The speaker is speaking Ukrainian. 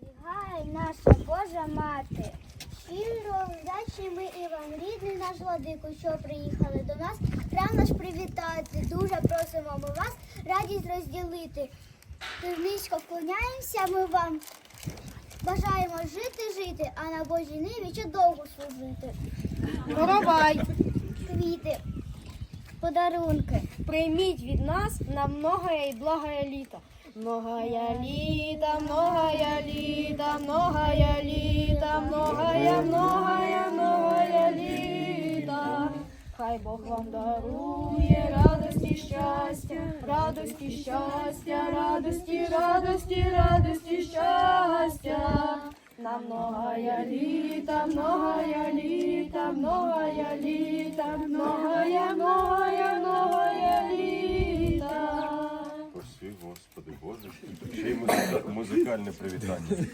Зберігає наша Божа мати. Щиро вдячні ми і вам, рідний наш владику, що приїхали до нас. Рано наш привітати. Дуже просимо ми вас радість розділити. Низько вклоняємося ми вам. Бажаємо жити, жити, а на Божій ниві ще довго служити. Коровай, Квіти, подарунки. прийміть від нас на многое і благое літо. Многое літа, многое літа, многое літа, многое, многое, многое літа. Хай Бог вам дарує радості, щастя, радості, щастя, радості, радості, радості, щастя. На многое літа, многое літа, многое літа, многое, многое, Господи Боже, ще й музика- музикальне привітання.